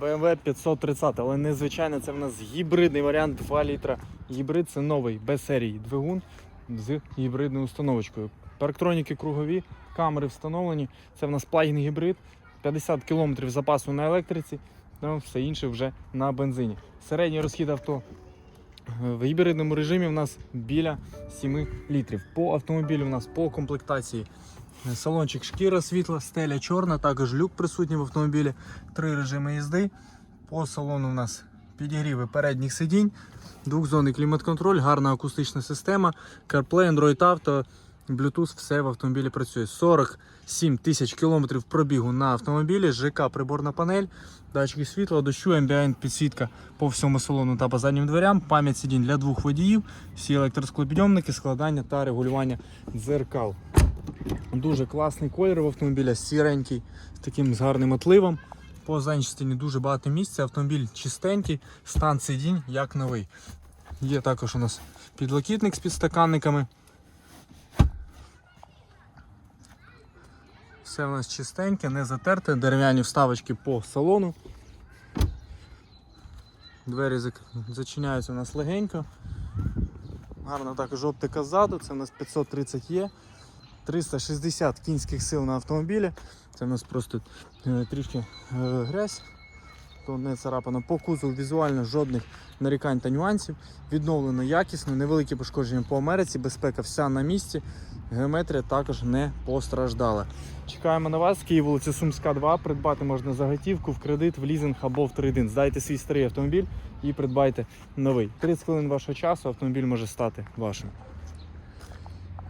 BMW 530, але незвичайно це в нас гібридний варіант 2 літра. Гібрид це новий без серії двигун з гібридною установочкою. Парктроніки кругові, камери встановлені. Це в нас плагін гібрид, 50 км запасу на електриці, ну, все інше вже на бензині. Середній розхід авто е, в гібридному режимі в нас біля 7 літрів. По автомобілю в нас по комплектації салончик шкіра світла, стеля чорна, також люк присутній в автомобілі, три режими їзди. По салону у нас підігріви передніх сидінь, двохзонний клімат-контроль, гарна акустична система, CarPlay, Android Auto, Bluetooth, все в автомобілі працює. 47 тисяч кілометрів пробігу на автомобілі, ЖК приборна панель, датчики світла, дощу, ambient підсвітка по всьому салону та по заднім дверям, пам'ять сидінь для двох водіїв, всі електросклопідйомники, складання та регулювання дзеркал. Дуже класний колір в автомобіля, сіренький, з таким з гарним отливом. По задній дуже багато місця, автомобіль чистенький, стан сидінь як новий. Є також у нас підлокітник з підстаканниками. Все у нас чистеньке, не затерте, дерев'яні вставочки по салону. Двері зачиняються у нас легенько. Гарна також оптика ззаду, це у нас 530 є. 360 кінських сил на автомобілі. Це у нас просто е, трішки е, грязь, то не царапано. По кузову візуально жодних нарікань та нюансів. Відновлено якісно, невеликі пошкодження по Америці, безпека вся на місці. Геометрія також не постраждала. Чекаємо на вас. Київ, вулиця Сумська, 2. Придбати можна за готівку, в кредит, в лізинг або в трейдин. Здайте свій старий автомобіль і придбайте новий. 30 хвилин вашого часу автомобіль може стати вашим.